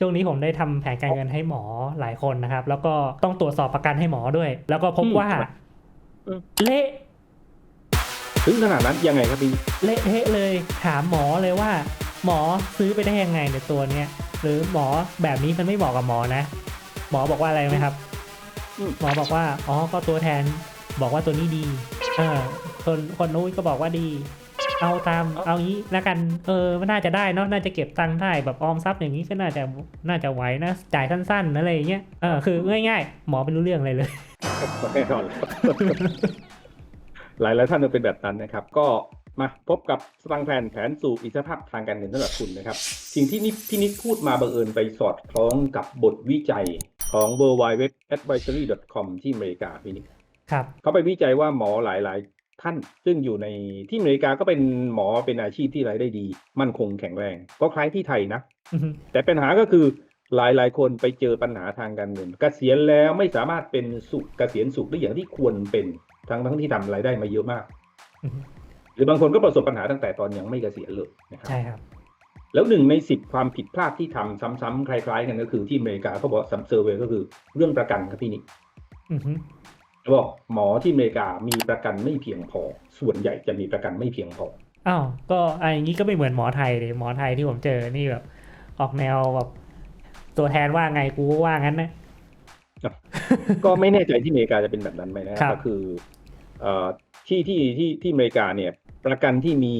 ช่วงนี้ผมได้ทำแผนการเงินให้หมอหลายคนนะครับ แล้วก็ต้องตรวจสอบประกันให้หมอด้วย แล้วก็พบอืมว่าอืมเละถึงขนาดนั้นยังไงครับพี่เละเทะเลยถามหมอเลยว่า หมอซื้อไปได้ยังไงในตัวเนี้ยหรือหมอแบบนี้มันไม่เหมาะกับหมอนะ หมอบอกว่าอะไรไหมครับอืมหมอบอกว่าอ๋อก็ตัวแทนบอกว่าตัวนี้ดี เออคนคนนู้นก็บอกว่าดี เอาตามเอางี้แล้วกันเออมันน่าจะได้เนาะน่าจะเก็บตังค์ได้แบบออมทรัพย์อย่างนี้ก็น่าจะน่าจะไหวนะจ่ายสั้นๆอะไรอย่างเงี้ยเออคือง่ายๆ หมอไม่รู้เรื่องอะไรเลยแน่นอนหลายหลายๆท่านเป็นแบบนั้นนะครับ ก็มาพบกับสตังค์แผนแผนสู่อิสรภาพทางการเงินสำหรับคุณนะครับ สิ่งที่นิพี่นิดพูดมาบังเอิญไปสอดคล้องกับบทวิจัยของ w w w advisory com ที่อเมริกาพี่นิดครับเขาไปวิจัยว่าหมอหลายๆ ท่านซึ่งอยู่ในที่อเมริกาก็เป็นหมอเป็นอาชีพที่รายได้ดี มั่นคงแข็งแรง ก็คล้ายที่ไทยนะอือฮึแต่ปัญหาก็คือหลายๆคนไปเจอปัญหาทางการเงินเกษียณแล้วไม่สามารถเป็นสุขเกษียณสุขได้อย่างที่ควรเป็นทั้งทั้งที่ทำรายได้มาเยอะมากอือฮึหรือบางคนก็ประสบปัญหาตั้งแต่ตอนยังไม่เกษียณเลยนะครับใช่ครับ แล้วหนึ่งในสิบความผิดพลาดที่ทำซ้ำๆคล้าย ๆ กันก็คือที่อเมริกาเขาบอกซัมเซอร์เวก็คือเรื่องประกันครับพี่นิกอือฮึ เขาบอกหมอที่อเมริกามีประกันไม่เพียงพอ ส่วนใหญ่จะมีประกันไม่เพียงพออ้าวก็อะอย่างนี้ก็ไม่เหมือนหมอไทยเลยหมอไทยที่ผมเจอนี่แบบ ออกแนวแบบตัวแทนว่าไงกูก็ว่างั้นนะ ก็ไม่แน่ใจที่อเมริกาจะเป็นแบบนั้นไหมนะครับ ก็คือเอ่อที่ที่ที่ที่อเมริกาเนี่ย ประกันที่มี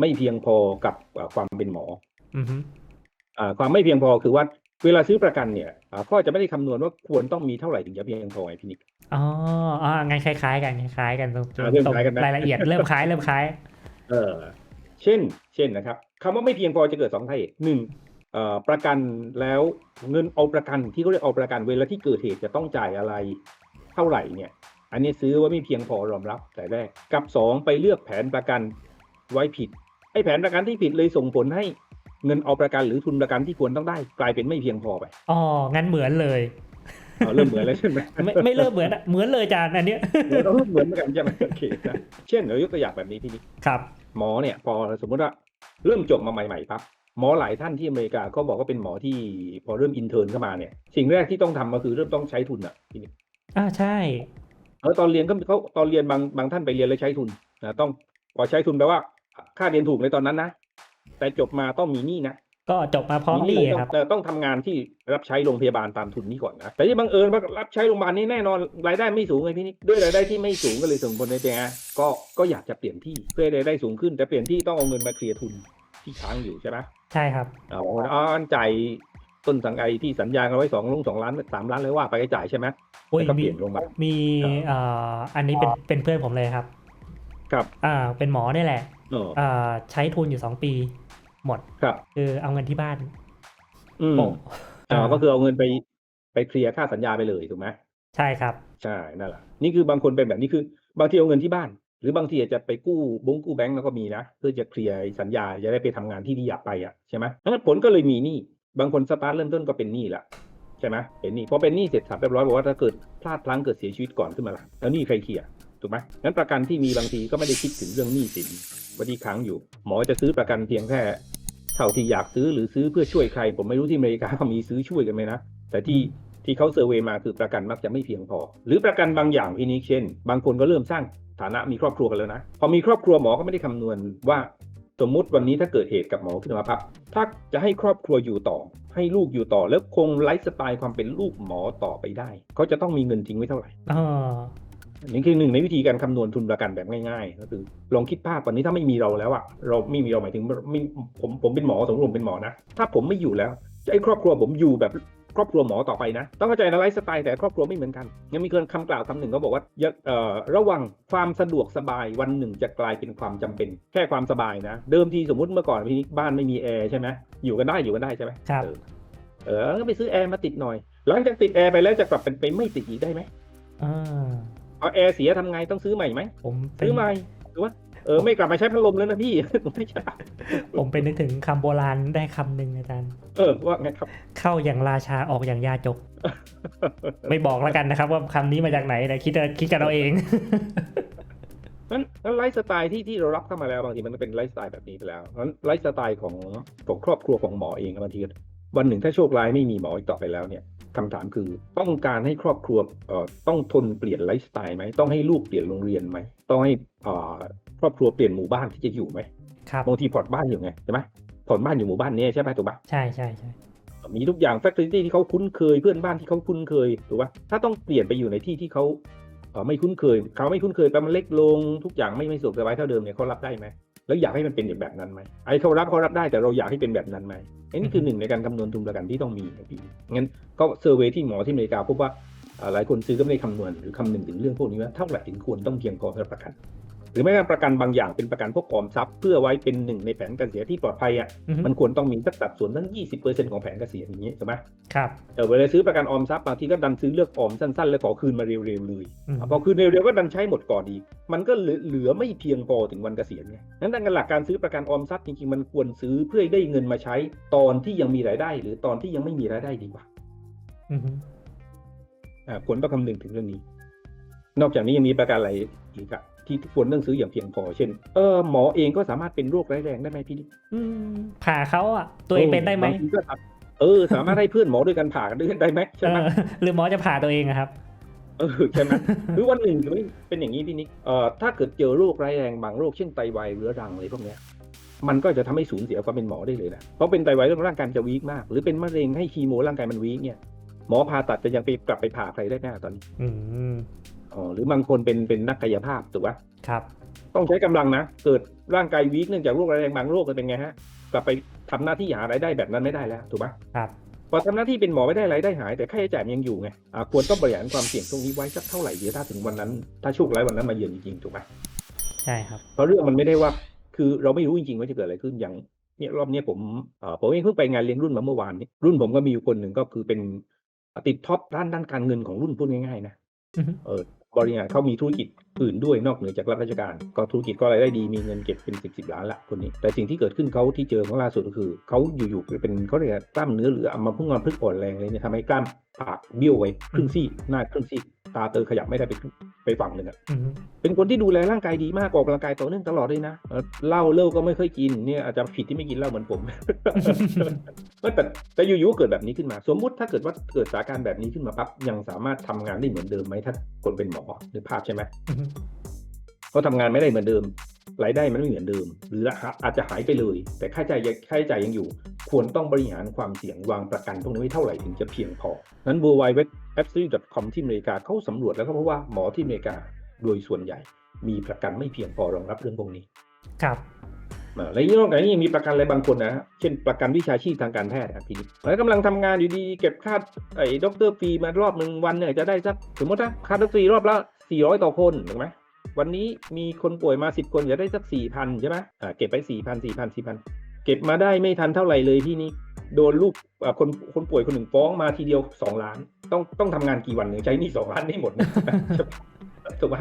ไม่เพียงพอกับเอ่อความเป็นหมอ อือฮึ อ่าความไม่เพียงพอคือว่า เวลาซื้อประกันเนี่ยอ่าเขาจะไม่ได้คำนวณว่าควรต้องมีเท่าไหร่ถึงจะเพียงพอไงพี่นิกอ๋ออ๋องั้นคล้าย ๆ กันคล้ายๆกันตรงอ่าเริ่มคล้ายกันไหมรายละเอียดเริ่มคล้ายเริ่มคล้าย เออ เช่น เช่นนะครับคำว่าไม่เพียงพอจะเกิดสองสาเหตุหนึ่งเอ่อประกันแล้วเงินเอาประกันที่เขาเรียกเอาประกันเวลาที่เกิดเหตุจะต้องจ่ายอะไรเท่าไหร่เนี่ย อันนี้ซื้อว่าไม่เพียงพอรองรับแต่แรกกับสองไปเลือกแผนประกันไว้ผิดไอ้แผนประกันที่ผิดเลยส่งผลให้ เงินเอาประกันหรือทุนประกันที่ควรต้องได้กลายเป็นไม่เพียงพอไปอ๋องั้นเหมือนเลยเอาเริ่มเหมือนแล้วใช่ไหมไม่ไม่เริ่มเหมือนอะเหมือนเลยจานอันเนี้ยเดี๋ยวเราเริ่มเหมือนกันใช่ไหมโอเคนะเช่นเรายกตัวอย่างแบบนี้พี่นิกครับ หมอเนี่ยพอสมมุติว่าเริ่มจบมาใหม่ๆปั๊บหมอหลายท่านที่อเมริกาเขาบอกว่าเป็นหมอที่พอเริ่มอินเทอร์นเข้ามาเนี่ย สิ่งแรกที่ต้องทำก็คือเริ่มต้องใช้ทุนอะทีนี้อ่าใช่เออตอนเรียนก็เขาตอนเรียนบางบางท่านไปเรียนแล้วใช้ทุนนะต้องพอใช้ทุนแปลว่าค่าเรียนถูกในตอนนั้นนะ แต่จบมาต้องมีหนี้นะก็จบมาพร้อมหนี่ต้องครับแต่ต้องทำงานที่รับใช้โรงพยาบาลตามทุนนี้ก่อนนะแต่ที่บังเอิญว่ารับใช้โรงพยาบาลนี่แน่นอนรายได้ไม่สูงไงพี่นี่ด้วยรายได้ที่ไม่สูงก็เลยส่งผลในแต่ก็ก็อยากจะเปลี่ยนที่เพื่อให้รายได้สูงขึ้น แต่เปลี่ยนที่ต้องเอาเงินมาเคลียร์ทุนที่ค้างอยู่ใช่ไหมใช่ครับอ๋ออ๋อจ่ายต้นสังไอที่สัญญากันไว้สองลงสองล้านสามล้านเลยว่าไปก็จ่ายใช่ไหมโอ้ยแล้วก็เปมีลี่ยนโรงพยาบาลมีครับเอ่ออันนี้เป็นเป็นเพื่อนผมเลยครับ ครับอ่าเป็นหมอเนี่ยแหละเอออ่าใช้ทุนอยู่สองปี หมดครับคือเอาเงินที่บ้านอืมโอ้อ๋อก็คือเอาเงินไปไปเคลียร์ค่าสัญญาไปเลยถูกไหมใช่ครับ ใช่นั่นแหละนี่คือบางคนเป็นแบบนี้คือบางทีเอาเงินที่บ้าน หรือบางทีอาจจะไปกู้บงกู้แบงก์แล้วก็มีนะเพื่อจะเคลียร์สัญญาจะได้ไปทำงานที่ที่อยากไปอะใช่ไหมงั้นผลก็เลยมีหนี้บางคนสตาร์ทเริ่มต้นก็เป็นหนี้ละใช่ไหมเป็นหนี้พอเป็นหนี้เสร็จสับเรียบร้อยบอกว่าถ้าเกิดพลาดพลั้งเกิดเสียชีวิตก่อนขึ้นมาล่ะแล้วหนี้ใครเคลียร์ถูกไหมงั้นประกันที่มีบางทีก็ไม่ได้คิดถึงเรื่องหนี้สินว่าที่ค้างอยู่ หมอจะซื้อประกันเพียงแค่ เท่าที่อยากซื้อหรือซื้อเพื่อช่วยใคร ผมไม่รู้ที่อเมริกาเขามีซื้อช่วยกันไหมนะ แต่ที่ที่เขาเซอร์เวยมาคือประกันมักจะไม่เพียงพอ หรือประกันบางอย่างพี่นิกเช่น บางคนก็เริ่มสร้างฐานะมีครอบครัวกันแล้วนะ พอมีครอบครัวหมอก็ไม่ได้คำนวณว่าสมมุติวันนี้ถ้าเกิดเหตุกับหมอขึ้นมาพับถ้าจะให้ครอบครัวอยู่ต่อ ให้ลูกอยู่ต่อแล้วคงไลฟ์สไตล์ความเป็นลูกหมอต่อไปได้เขาจะต้องมีเงินทิ้งไว้เท่าไหร่อ๋อ นี่คือหนึ่งในวิธีการคำนวณทุนประกันแบบง่ายๆก็คือลองคิดภาพวันนี้ถ้าไม่มีเราแล้วอะเราไม่มีเราหมายถึงไม่ผมผมเป็นหมอสมมติผมเป็นหมอนะถ้าผมไม่อยู่แล้วจะไอ้ครอบครัวผมอยู่แบบครอบครัวหมอต่อไปนะ ต้องเข้าใจนะไลฟ์สไตล์แต่ครอบครัวไม่เหมือนกันยังมีคนคำกล่าวคำหนึ่งเขาบอกว่าอย่าเอ่อระวังความสะดวกสบายวันหนึ่งจะกลายเป็นความจำเป็น แค่ความสบายนะ เดิมทีสมมติเมื่อก่อนพี่บ้านไม่มีแอร์ใช่ไหมอยู่กันได้อยู่กันได้ใช่ไหมครับเออเออก็ไปซื้อแอร์มาติดหน่อยหลังจากติดแอร์ไปแล้วจะกลับเป็นไปไม่ติดอีกได้ไหมอ่า เอาแอร์เสียทำไงต้องซื้อใหม่ไหมผมเป็นซื้อใหม่หรือว่าเออไม่กลับมาใช้พัดลมแล้วนะพี่ไม่ใช่ผมเป็นนึกถึงคำโบราณได้คำหนึ่งอาจารย์ เออว่าไงครับ เข้าอย่างราชาออกอย่างยาจก ไม่บอกแล้วกันนะครับ ว่าคำนี้มาจากไหนแต่คิดเอาคิดกันเอาเองนั้นนั้นไลฟ์สไตล์ที่ที่เรารับเข้ามาแล้วบางทีมันก็เป็นไลฟ์สไตล์แบบนี้ไปแล้วนั้นไลฟ์สไตล์ของของครอบครัวของหมอเองบางทีวันหนึ่งถ้าโชคร้ายไม่มีหมออีกต่อไปแล้วเนี่ย คำถามคือต้องการให้ครอบครัวเอ่อต้องทนเปลี่ยนไลฟ์สไตล์ไหมต้องให้ลูกเปลี่ยนโรงเรียนไหมต้องให้เอ่อครอบครัวเปลี่ยนหมู่บ้านที่จะอยู่ไหมครับบางทีผ่อนบ้านอยู่ไงใช่ไหมผ่อนบ้านอยู่หมู่บ้านนี้ใช่ไหมถูกปะใช่ใช่ใช่มีทุกอย่างแฟค t อ r ที่เขาคุ้นเคยเพื่อนบ้านที่เขาคุ้นเคยถูกปะถ้าต้องเปลี่ยนไปอยู่ในที่ที่เขาเอ่อไม่คุ้นเคย เขาไม่คุ้นเคยแปลมันเล็กลงทุกอย่างไม่ไม่สะดวกสบายเท่าเดิมเนี่ยเขารับได้ไหม แล้วอยากให้มันเป็นแบบนั้นไหมไอ้เขารับเขารับได้แต่เราอยากให้เป็นแบบนั้นไหมไอ้นี่คือหนึ่งในการคำนวณทุนประกันที่ต้องมีนะพี่งั้นก็เซอร์เวยที่หมอที่อเมริกาพบว่าอ่าหลายคนซื้อก็ไม่ได้คำนวณหรือคำนึงถึงเรื่องพวกนี้ว่าเท่าไหร่ถึงควรต้องเพียงพอสำหรับประกัน หรือแม้กระทั่งประกันบางอย่างเป็นประกันพวกออมทรัพย์เพื่อไว้เป็นหนึ่งในแผนการเกษียณที่ปลอดภัยอะอือฮึมันควรต้องมีสักสัดส่วนตั้ง 20%ของแผนเกษียณอย่างนี้ใช่ไหมครับเออเวลาซื้อประกันออมทรัพย์บางทีก็ดันซื้อเลือกออมสั้นๆ แล้วขอคืนมาเร็วๆเลยอืมพอคืนเร็วๆก็ดันใช้หมดก่อนอีกมันก็เหลือเหลือไม่เพียงพอถึงวันเกษียณไงนั้นดังนั้นหลักการซื้อประกันออมทรัพย์จริงๆมันควรซื้อเพื่อให้ได้เงินมาใช้ตอนที่ยังมีรายได้ หรือตอนที่ยังไม่มีรายได้ดีกว่าอือฮึอ่าควรต้องคำนึงถึงเรื่องนี้ นอกจากนี้ยังมีประกันอะไรอีกอะ ที่ควรต้องซื้ออย่างเพียงพอ เช่น เออหมอเองก็สามารถเป็นโรคร้ายแรงได้ไหมพี่นิดอืมผ่าเขาอะ ตัวเองเป็นได้ไหมบางทีก็ทำเออ สามารถให้เพื่อนหมอด้วยกันผ่ากันด้วยได้ไหมใช่เอไหมอหรือหมอจะผ่าตัวเองอะครับเออใช่ไหมหรือวันหนึ่งหรือเป็นอย่างนี้พี่นิกเอ่อถ้าเกิดเจอโรคร้ายแรงบางโรคเช่นไตวายเรื้อรังอะไรพวกเนี้ยมันก็จะทำให้สูญเสียความเป็นหมอได้เลยนะเพราะเป็นไตวายเรื่องร่างกายมันจะวีคมาก หรือเป็นมะเร็งให้คีโมร่างกายมันวีคเนี่ยหมอผ่าตัดจะยังไปกลับไปผ่าใครได้แน่ตอนนี้ อืมอ๋อหรือบางคนเป็นเป็นนักกายภาพถูกปะครับ ต้องใช้กำลังนะ เกิดร่างกายวีคเนื่องจากโรคร้ายแรงบางโรคมันเป็นไงฮะ กลับไปทำหน้าที่หารายได้แบบนั้นไม่ได้แล้วถูกปะครับพอทำหน้าที่เป็นหมอไม่ได้รายได้หายแต่ค่าใช้จ่ายมันยังอยู่ไงอ่าควรต้องบริหารความเสี่ยงตรงนี้ไว้สักเท่าไหร่เดียวถ้าถึงวันนั้น ถ้าโชคร้ายวันนั้นมาเยือนจริงๆถูกไหมใช่ครับ เพราะเรื่องมันไม่ได้ว่าคือเราไม่รู้จริงๆว่าจะเกิดอะไรขึ้นอย่างเนี่ยรอบเนี้ยผมเอ่อผมเองเพิ่งไปงานเลี้ยงรุ่นมาเมื่อวานนี้รุ่นผมก็มีอยู่คนหนึ่งก็คือเป็นติดท็อปด้านด้านการเงินของรุ่นพูดง่ายๆนะอือฮึเออ บริหารเขามีธุรกิจอื่นด้วยนอกเหนือจากรับราชการ ก็ธุรกิจก็รายได้ดีมีเงินเก็บเป็นสิบสิบล้านละคนนี้ แต่สิ่งที่เกิดขึ้นเขาที่เจอของล่าสุดก็คือเขาอยู่ๆเป็นเขาเรียกกล้ามเนื้อหรืออัมพฤกษ์อัมพฤกษ์อ่อนแรงเลยเนี่ยทำให้กล้ามปากเบี้ยวไปครึ่งซี่หน้าครึ่งซี่ ตาเตอขยับไม่ได้ไปครึ่งไปฝั่งหนึ่งอะอือฮึเป็นคนที่ดูแลร่างกายดีมากออกกำลังกายต่อเนื่องตลอดเลยนะเอ่อเหล้าเลิกก็ไม่เคยกินเนี่ยอาจจะผิดที่ไม่กินเหล้าเหมือนผมแต่แต่อยู่ๆก็เกิดแบบนี้ขึ้นมา สมมุติถ้าเกิดว่าเกิดสถานการณ์แบบนี้ขึ้นมาปั๊บยังสามารถทำงานได้เหมือนเดิมไหมถ้าคนเป็นหมอหรือภาพใช่ไหมอือฮึเขาทำงานไม่ได้เหมือนเดิม รายได้มันไม่เหมือนเดิม หรืออาจจะหายไปเลย แต่ค่าใช้จ่ายค่าใช้จ่ายยังอยู่ ควรต้องบริหารความเสี่ยงวางประกันพวกนี้ไว้เท่าไหร่ถึงจะเพียงพอ นั้น w w w a b s o l u t e c o m ที่อเมริกาเขาสำรวจแล้วก็พบว่าหมอที่อเมริกาโดยส่วนใหญ่ มีประกันไม่เพียงพอรองรับเรื่องพวกนี้ ครับอ่าและนอกจากนี้ยังมีประกันอะไรบางคนนะฮะเช่นประกันวิชาชีพทางการแพทย์ครับพี่นิดแล้วกำลังทำงานอยู่ดีเก็บค่าไอ้ด็อกเตอร์ฟรีมารอบหนึ่งวันเนี่ยจะได้สักสมมตินะค่าด็อกเตอร์ฟรีรอบละ400ต่อคนถูกไหม วันนี้มีคนป่วยมา10คนจะได้สัก4,000ใช่ไหมอ่าเก็บไป4,000 4,000 4,000เก็บมาได้ไม่ทันเท่าไหร่เลยที่นี่โดนลูกอ่าคนคนป่วยคนหนึ่งฟ้องมาทีเดียว2ล้าน ต้องต้องทำงานกี่วันถึงใช้หนี่2ล้านให้หมดนะถูกไหม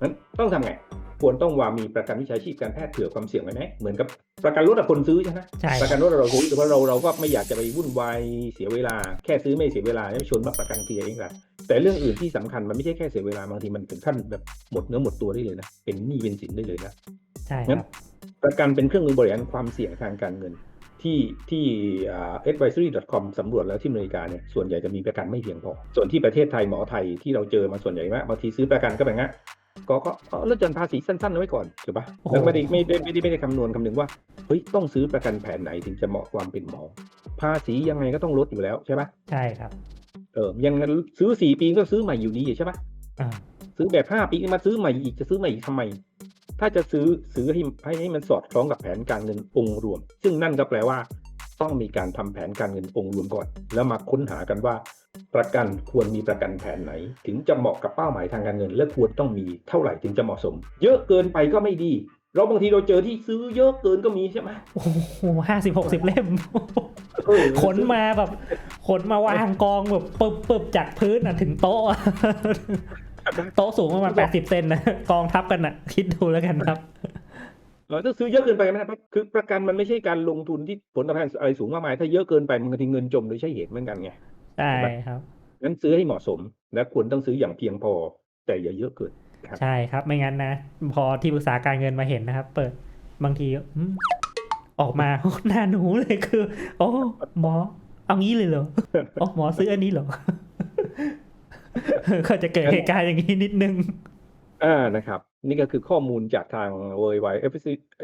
นั้นต้องทำไงควรต้องวางมีประกันวิชาชีพการแพทย์เผื่อความเสี่ยงไว้ไหมเหมือนกับประกันรถอะคนซื้อใช่ไหมใช่ประกันรถเราคุยแต่ว่าเราเราก็ไม่อยากจะไปวุ่นวายเสียเวลา แค่ซื้อไม่เสียเวลาไม่ชวนมาประกันเคลียร์เองละ แต่เรื่องอื่นที่สำคัญมันไม่ใช่แค่เสียเวลาบางทีมันถึงขั้นแบบหมดเนื้อหมดตัวได้เลยนะเป็นหนี้เป็นสินได้เลยนะใช่คงั้รับนประกันเป็นเครื่องมือบริหารความเสี่ยงทางการเงิน ที่ที่อ่า advisory.com สำรวจแล้วที่อเมริกาเนี่ยส่วนใหญ่จะมีประกันไม่เพียงพอ ส่วนที่ประเทศไทยหมอไทยที่เราเจอมาส่วนใหญ่มากบางทีซื้อประกันก็แบบงั้นก็ก็ก็ลดหย่อนภาษีสั้นๆเอาไว้ก่อนถูกปะโอ้โหแล้วไม่ได้ไม่ได้ไม่ได้ไม่ได้คำนวณคำนึงว่าเฮ้ยต้องซื้อประกันแผนไหนถึงจะเหมาะความเป็นหมอ ภาษียังไงก็ต้องลดอยู่แล้วใช่ปะใช่ครับ เออยังซื้อสี่ปีก็ซื้อใหม่อยู่ดีใช่ปะอ่าซื้อแบบห้าปีมาซื้อใหม่อีกจะซื้อใหม่อีกทำไม ถ้าจะซื้อซื้อให้ให้ให้มันสอดคล้องกับแผนการเงินองค์รวม ซึ่งนั่นก็แปลว่า ต้องมีการทำแผนการเงินองค์รวมก่อน แล้วมาค้นหากันว่า ประกันควรมีประกันแผนไหน ถึงจะเหมาะกับเป้าหมายทางการเงิน และควรต้องมีเท่าไหร่ถึงจะเหมาะสม เยอะเกินไปก็ไม่ดี เราบางทีเราเจอที่ซื้อเยอะเกินก็มีใช่ไหมโอ้โหห้าสิบหกสิบเล่มเออขนมาแบบ ขนมาวางกองแบบปึบปึบจากพื้นอะถึงโต๊ะอะโต๊ะสูงประมาณแปดสิบเซนนะกองทับกันอะ คิดดูแล้วกันครับเราถ้าซื้อเยอะเกินไปไม่ได้คือประกันมันไม่ใช่การลงทุนที่ผลตอบแทนอะไรสูงมากมาย ถ้าเยอะเกินไปมันก็ทิ้งเงินจมโดยใช่เหตุเหมือนกันไงใช่ครับงั้นซื้อให้เหมาะสมและควรต้องซื้ออย่างเพียงพอ แต่อย่าเยอะเกินครับ ใช่ครับไม่งั้นนะ พอที่ปรึกษาการเงินมาเห็นนะครับ เปิดบางทีอืมออกมาหน้าหนูเลยคือ โอ้หมอ เอางี้เลยเหรออ๋อหมอซื้ออันนี้เหรอก็จะเกิดเหตุการณ์อย่างนี้นิดนึงอ่านะครับ นี่ก็คือข้อมูลจากทาง w w w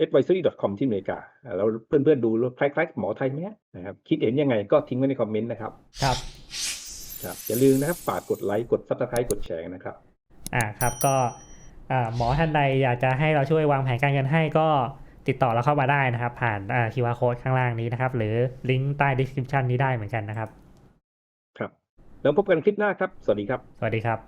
advisory com ที่อเมริกาอ่าแล้วเพื่อนๆดูแล้วคล้ายๆกับหมอไทยไหมนะครับ คิดเห็นยังไงก็ทิ้งไว้ในคอมเมนต์นะครับ ครับครับอย่าลืมนะครับฝากกดไลค์กด subscribe กดแชร์นะครับ อ่าครับก็อ่าหมอท่านใดอยากจะให้เราช่วยวางแผนการเงินให้ก็ติดต่อเราเข้ามาได้นะครับ ผ่านอ่า QR code ข้างล่างนี้นะครับ หรือลิงก์ใต้ description นี้ได้เหมือนกันนะครับ ครับ แล้วพบกันคลิปหน้าครับ สวัสดีครับ สวัสดีครับ